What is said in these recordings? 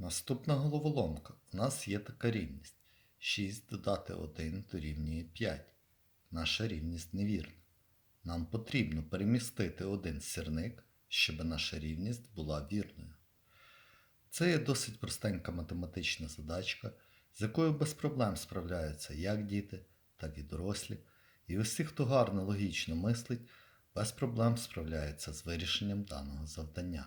Наступна головоломка. У нас є така рівність. 6 додати 1 дорівнює 5. Наша рівність невірна. Нам потрібно перемістити один сірник, щоб наша рівність була вірною. Це є досить простенька математична задачка, з якою без проблем справляються як діти, так і дорослі, і усі, хто гарно логічно мислить, без проблем справляються з вирішенням даного завдання.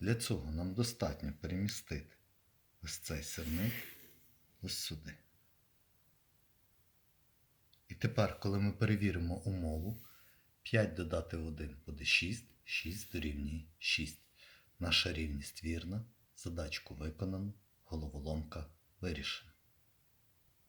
Для цього нам достатньо перемістити ось цей сирник ось сюди. І тепер, коли ми перевіримо умову, 5 додати 1 буде 6, 6 дорівнює 6. Наша рівність вірна, задачку виконано, головоломка вирішена.